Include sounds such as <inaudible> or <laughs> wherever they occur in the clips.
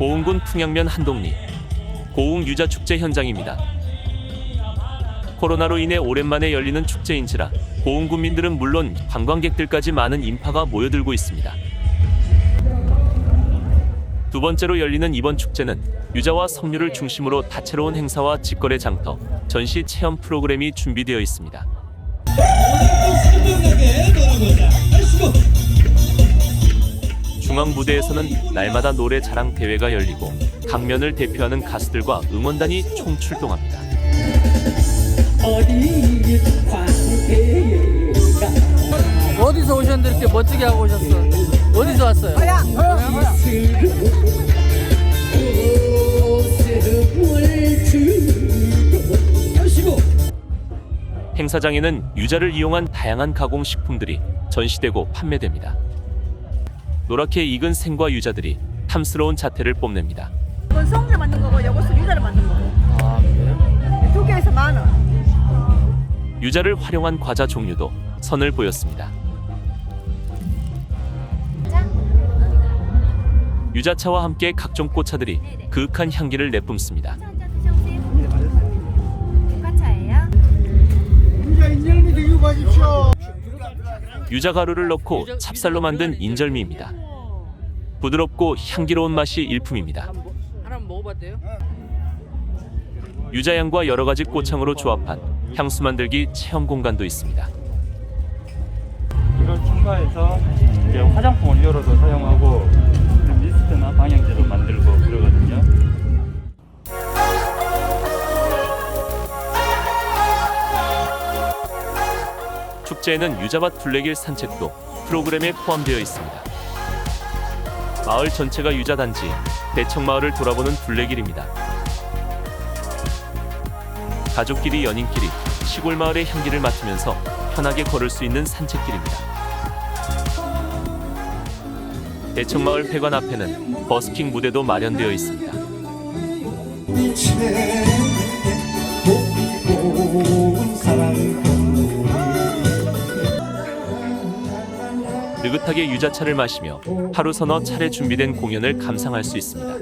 고흥군 풍양면 한동리 고흥 유자 축제 현장입니다. 코로나로 인해 오랜만에 열리는 축제인지라 고흥 군민들은 물론 관광객들까지 많은 인파가 모여들고 있습니다. 두 번째로 열리는 이번 축제는 유자와 석류를 중심으로 다채로운 행사와 직거래 장터, 전시 체험 프로그램이 준비되어 있습니다. 중앙 무대에서는 날마다 노래 자랑 대회가 열리고 강면을 대표하는 가수들과 응원단이 총출동합니다. 어디서 오셨는데 이렇게 멋지게 하고 오셨어? 어디서 왔어요? 행사장에는 유자를 이용한 다양한 가공 식품들이 전시되고 판매됩니다. 노랗게 익은 생과 유자들이 탐스러운 자태를 뽐냅니다. 이건 성을 만든 거고 이것은 유자를 만든 거고 아 그래요? 두 개에서 만 원. 유자를 활용한 과자 종류도 선을 보였습니다. 유자차와 함께 각종 꽃차들이 그윽한 향기를 내뿜습니다. 한잔 드셔보세요. 국화차예요. 유 자 가루를 넣고 찹쌀로 만든 인절미입니다. 부드럽고 향기로운 맛이 일품입니다. 유자향과 여러 가지 꽃향으로 조합한 향수 만들기 체험 공간도 있습니다. 이걸 첨가해서 이제 화장품 원료로도 사용하고 미스트나 방향제도 만들고 축제에는 유자밭 둘레길 산책도 프로그램에 포함되어 있습니다. 마을 전체가 유자 단지 대청마을을 돌아보는 둘레길입니다. 가족끼리 연인끼리 시골 마을의 향기를 맡으면서 편하게 걸을 수 있는 산책길입니다. 대청마을 회관 앞에는 버스킹 무대도 마련되어 있습니다. 느긋하게 유자차를 마시며 하루 서너 차례 준비된 공연을 감상할 수 있습니다.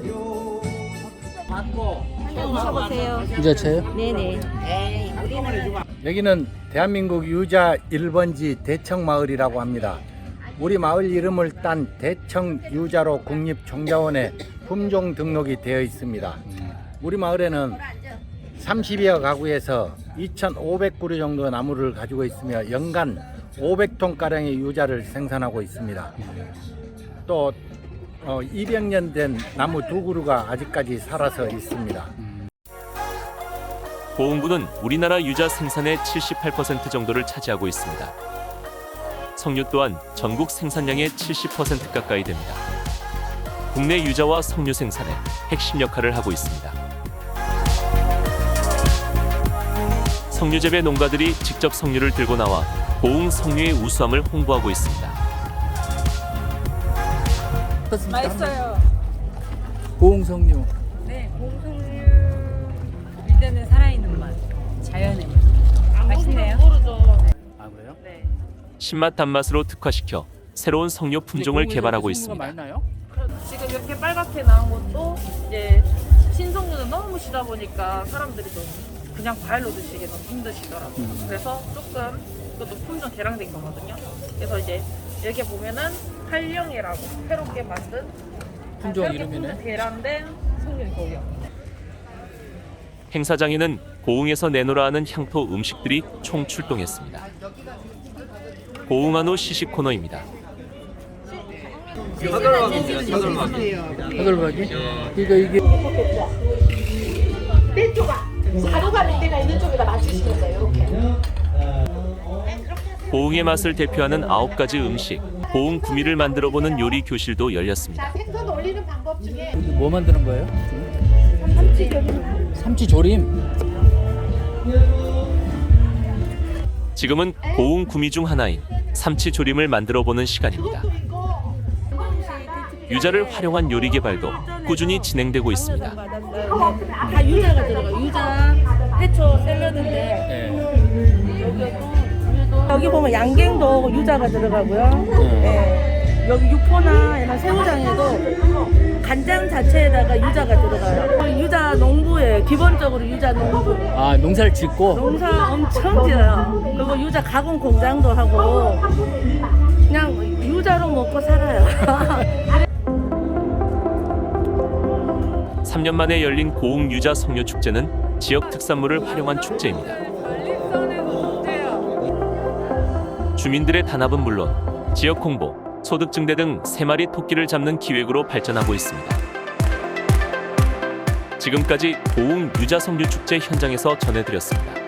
드셔보세요. 유자차요? 네네. 여기는 대한민국 유자 1번지 대청마을이라고 합니다. 우리 마을 이름을 딴 대청 유자로 국립종자원에 품종 등록이 되어 있습니다. 우리 마을에는 30여 가구에서 2,500그루 정도 나무를 가지고 있으며 연간 500톤 가량의 유자를 생산하고 있습니다. 또 어, 200년 된 나무 두 그루가 아직까지 살아서 있습니다. 고흥군은 우리나라 유자 생산의 78% 정도를 차지하고 있습니다. 석류 또한 전국 생산량의 70% 가까이 됩니다. 국내 유자와 석류 생산에 핵심 역할을 하고 있습니다. 석류 재배 농가들이 직접 석류를 들고 나와 고흥 석류의 우수함을 홍보하고 있습니다. 맛있어요. 고흥석류. 네, 공성류 이제는 살아있는 맛, 자연의 맛. 맛있네요. 아 그래요? 네. 신맛 단맛으로 특화시켜 새로운 석류 품종을 개발하고 있습니다. 많이 나요? 지금 이렇게 빨갛게 나온 것도 이제 신성류는 너무 시다 보니까 사람들이 좀 그냥 과일로 드시기 너무 힘드시더라고요. 그래서 조금 이것도 품종 개량된 거거든요. 그래서 이제 여기 보면은 활령이라고 새롭게 만든 품종 이름이네. 품종 개량된 석류이고요. 행사장에는 고흥에서 내놓으라 하는 향토 음식들이 총 출동했습니다. 고흥한우 시식 코너입니다. 여덟박이? 그러니까 이게 고흥의 맛을 대표하는 아홉 가지 음식, 고흥 구미를 만들어 보는 요리 교실도 열렸습니다. 이게 뭐 만드는 거예요? 삼치 조림. 지금은 고흥 구미 중 하나인 삼치 조림을 만들어 보는 시간입니다. 유자를 활용한 요리 개발도 꾸준히 진행되고 있습니다. 다 유자가 들어가. 유자, 해초, 샐러드인데 네. 여기 보면 양갱도 유자가 들어가고요. 예. 여기 육포나 이런 새우장에도 간장 자체에다가 유자가 들어가요. 유자 농부에 기본적으로 유자 농부. 아 농사를 짓고 농사 엄청 지어요. 그리고 유자 가공 공장도 하고 그냥 유자로 먹고 살아요. <laughs> 3년 만에 열린 고흥 유자 석류 축제는 지역 특산물을 활용한 축제입니다. 주민들의 단합은 물론 지역 홍보, 소득 증대 등 세 마리 토끼를 잡는 기획으로 발전하고 있습니다. 지금까지 고흥 유자 석류 축제 현장에서 전해드렸습니다.